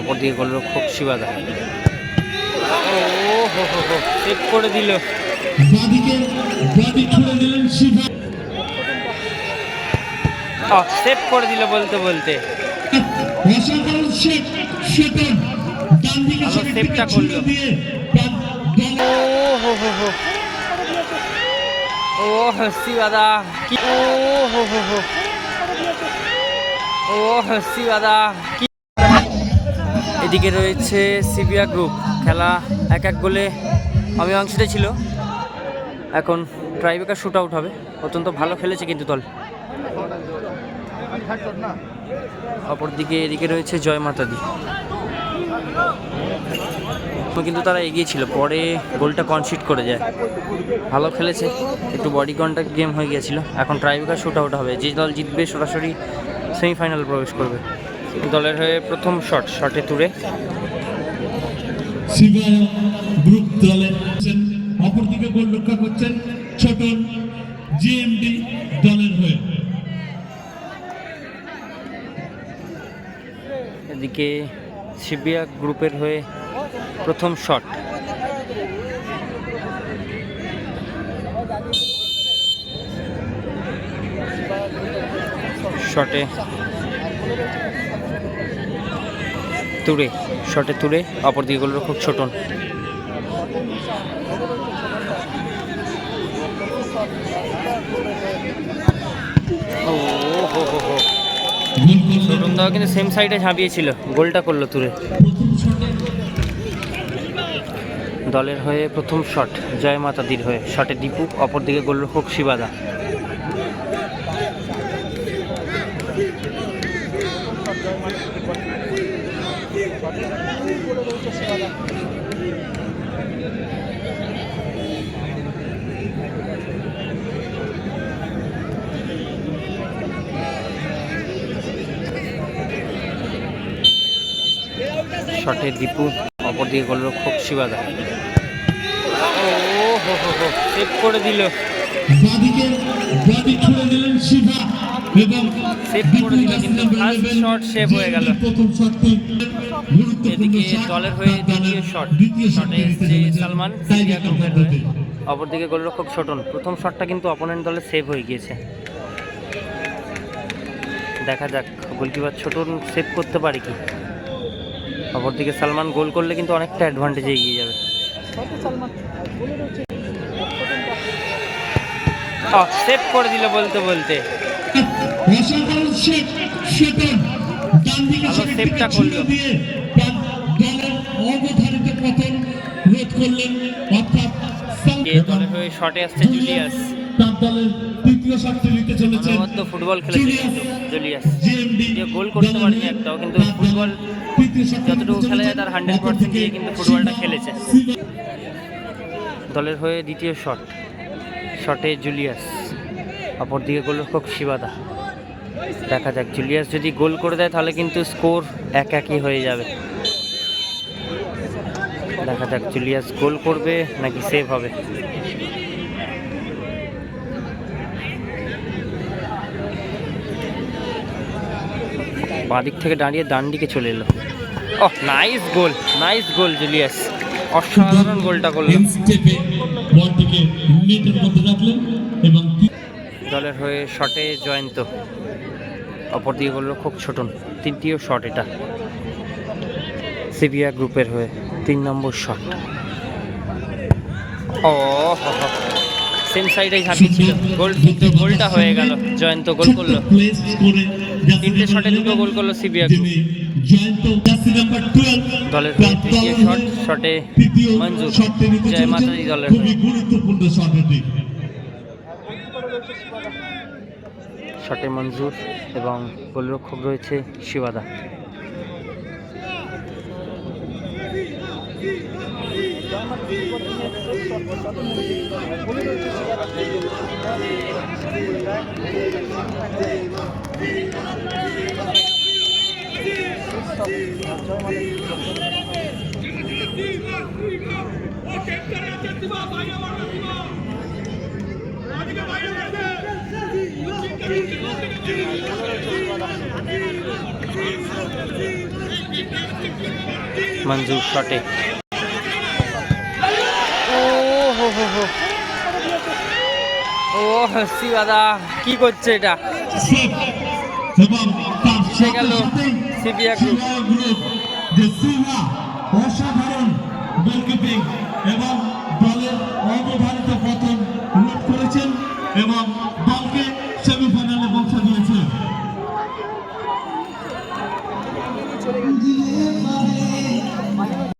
অপরদিকে গোলরক্ষক শিবাদা ও হো হো করে দিল। সেভ করে দিল বলতে বলতে। দিকে সেভটা করল। ও হো হো হো। ও শিবাদা কি ও হো হো হো। ও শিবাদা কি এদিকে রয়েছে সিবিয়া গ্রুপ। খেলা এক এক গোলে আমি অমীমাংসিত ছিল। এখন ট্রাইবেকার শুট আউট হবে। অত্যন্ত ভালো খেলেছে কিন্তু দল। অপরদিকে এদিকে রয়েছে জয় মাতাদি। কিন্তু তারা এগিয়ে ছিল। পরে গোলটা কনসিড করে যায়। ভালো খেলেছে। একটু বডি কন্ট্যাক্ট গেম হয়ে গিয়েছিল। এখন ট্রাইবেকার শুট আউট হবে। যে দল জিতবে সরাসরি সেমিফাইনাল প্রবেশ করবে। দলের হয়ে প্রথম শট শটে তুলে গ্রুপ দলে আছেন। অপরদিকে করছেন ছোটন জিএমডি দলের হয়ে। এদিকে সিবিয়া গ্রুপের হয়ে প্রথম শট। শটে তুড়ে শটে তুড়ে অপরদিকে গোলরক্ষক ছোটন। ছোটন দাও কিন্তু সেম সাইডে ঝাঁপিয়েছিল, গোলটা করল তুলে দলের হয়ে প্রথম শট জয় মাতাদির হয়ে শটে দীপু, অপরদিকে গোলরক্ষক শিবাদা। শটে দীপু অপরদিকে গোলরক্ষক শিবাদা ও হো হো হো সেভ করে দিল। Save করে দিল কিন্তু save হয়ে গেল। প্রথম শটটি গুরুত্বপূর্ণ এদিকে দলের হয়ে দ্বিতীয় শট। শটে শটে এসছে সালমান। অপরদিকে গোলরক্ষক ছোটন প্রথম শটটা কিন্তু অপোনেন্ট দলে সেভ হয়ে গিয়েছে। দেখা যাক গোলকিপার ছোটন সেভ করতে পারে কি? অপরদিকে সালমান গোল করলে কিন্তু অনেকটা অ্যাডভান্টেজে এগিয়ে যাবে। সেভ করে দিল বলতে বলতে। সেভটা করল। দলের হয়ে শটে আসছে জুলিয়াস তার দলের তৃতীয় শটটি নিতে চলেছেন অনবদ্য ফুটবল খেলেছে জুলিয়াস যে গোল করতে পারেনি একটাও, কিন্তু ফুটবল যতটুকু খেলা যায় তার 100% দিয়ে কিন্তু ফুটবলটা খেলেছে। দলের হয়ে দ্বিতীয় শট। শটে জুলিয়াস। অপরদিকে গোলরক্ষক শিবাদা। দেখা যাক জুলিয়াস যদি গোল করে দেয় তাহলে কিন্তু স্কোর এক একই হয়ে যাবে। দেখা যাক জুলিয়াস গোল করবে নাকি সেভ হবে। বাঁদিক থেকে দাঁড়িয়ে ডান দিকে চলে এলো। ওহ nice goal nice goal Julius. অসাধারণ গোলটা করল। দলের হয়ে শটে জয়ন্ত। অপরদিকে করল খুব ছোটন। তৃতীয় শট এটা। সিবিয়া গ্রুপের হয়ে তিন নম্বর শট। ও সেম সাইডে ঝাঁপিয়েছিল গোল গোলটা হয়ে গেল। জয়ন্ত গোল করল। তিনটে শটে দুটো গোল করল দলের তৃতীয় শট শটে মঞ্জুর জয় মাতাজি দলের শটে মঞ্জুর এবং গোলরক্ষক রয়েছে শিবাদা। মঞ্জুর শটে ও হো হো ও হাসি দাদা কি করছে এটা? এবং তার সাথে গ্রুপ। যে সিনহা অসাধারণ গোলকিপিং এবং দলের অবধারিত এবং